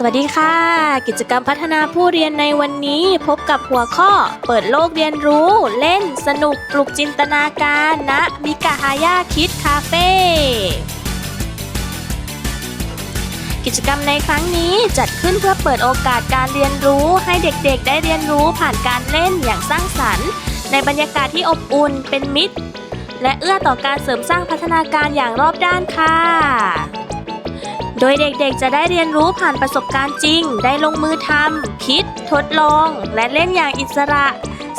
สวัสดีค่ะ กิจกรรมพัฒนาผู้เรียนในวันนี้พบกับหัวข้อ เปิดโลกเรียนรู้ เล่น สนุกปลุกจินตนาการณมิกาฮายาคิดคาเฟ่กิจกรรมในครั้งนี้จัดขึ้นเพื่อเปิดโอกาสการเรียนรู้ให้เด็กๆ ได้เรียนรู้ผ่านการเล่นอย่างสร้างสรรค์ ในบรรยากาศที่อบอุ่นเป็นมิตร และเอื้อต่อการเสริมสร้างพัฒนาการอย่างรอบด้านค่ะ โดยเด็กๆ จะได้เรียนรู้ผ่านประสบการณ์จริง ได้ลงมือทำคิด ทดลอง และเล่นอย่างอิสระ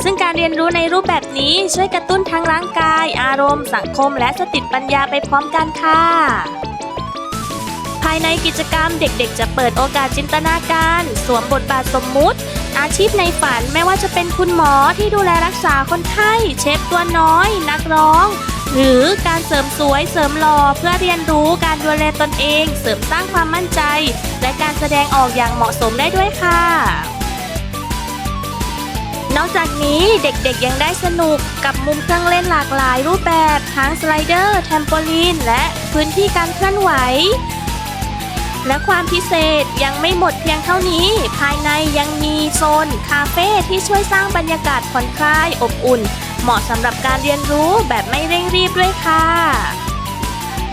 ซึ่งการเรียนรู้ในรูปแบบนี้ช่วยกระตุ้นทั้งร่างกาย อารมณ์ สังคม และสติปัญญาไปพร้อมกันค่ะ ภายในกิจกรรมเด็กๆ จะเปิดโอกาสจินตนาการ สวมบทบาทสมมุติ อาชีพในฝันไม่ว่าจะเป็นคุณหมอที่ดูแลรักษาคนไข้ เชฟตัวน้อย นักร้อง หรือการเสริมสวยเสริมหล่อเพื่อเรียนรู้การดูแลตนเอง เสริมสร้างความมั่นใจ และการแสดงออกอย่างเหมาะสมได้ด้วยค่ะ นอกจากนี้เด็กๆยังได้สนุกกับมุมเครื่องเล่นหลากหลายรูปแบบทั้งสไลเดอร์แทมโปลีนและพื้นที่การเคลื่อนไหวและความพิเศษยังไม่หมดเพียงเท่านี้ ภายในยังมีโซน คาเฟ่ที่ช่วยสร้างบรรยากาศผ่อนคลายอบอุ่น เหมาะสำหรับการเรียนรู้แบบไม่เร่งรีบด้วยค่ะ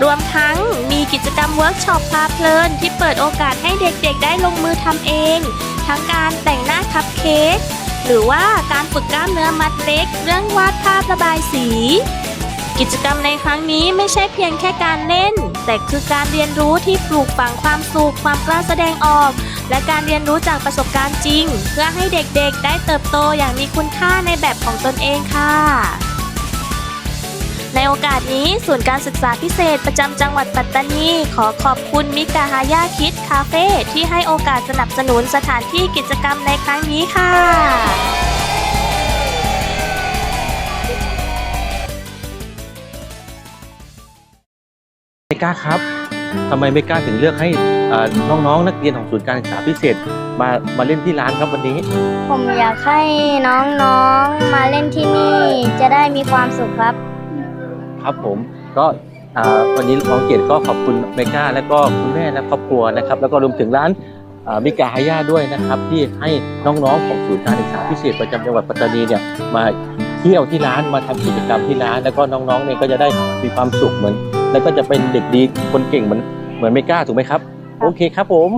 รวมทั้งมีกิจกรรมเวิร์กช็อปพาเพลิน ที่เปิดโอกาสให้เด็กๆ ได้ลงมือทำเอง ทั้งการแต่งหน้าคัพเค้กหรือว่าการฝึกกล้ามเนื้อมัดเล็ก เรื่องวาดภาพระบายสี กิจกรรมในครั้งนี้ไม่ใช่เพียงแค่การเล่น แต่คือการเรียนรู้ที่ปลูกฝังความสุขความกล้าแสดงออก และการเรียนรู้จากประสบการณ์จริง เพื่อให้เด็กๆ ได้เติบโตอย่างมีคุณค่าในแบบของตนเองค่ะ ในโอกาสนี้ศูนย์การศึกษาพิเศษประจำจังหวัดปัตตานี ขอขอบคุณมิกาฮายาคิดคาเฟ่ที่ให้โอกาสสนับสนุนสถานที่กิจกรรมในครั้งนี้ค่ะ กล้าครับทำไมเมกล้าถึงเลือกให้เอ่อน้องๆ นักเรียนของศูนย์การศึกษาพิเศษมามาเล่นที่ร้านครับวันนี้ ผมอยากให้น้องๆมาเล่นที่นี่ จะได้มีความสุขครับ ครับผมก็อ่าวันนี้น้องเกียรติก็ขอบคุณเมกล้าและก็คุณแม่และครอบครัวนะครับ แล้วก็รวมถึงร้านอ่ามิกาฮายาด้วยนะครับ ที่ให้น้องๆของศูนย์การศึกษาพิเศษประจำจังหวัดปัตตานีเนี่ยมาเที่ยวที่ร้านมาทำกิจกรรมที่ร้าน แล้วก็น้องๆเนี่ยก็จะได้มีความสุขเหมือน แล้วก็จะเป็นเด็กดีคนเก่งเหมือนเหมือนเมกล้าถูกไหมครับ โอเคครับผม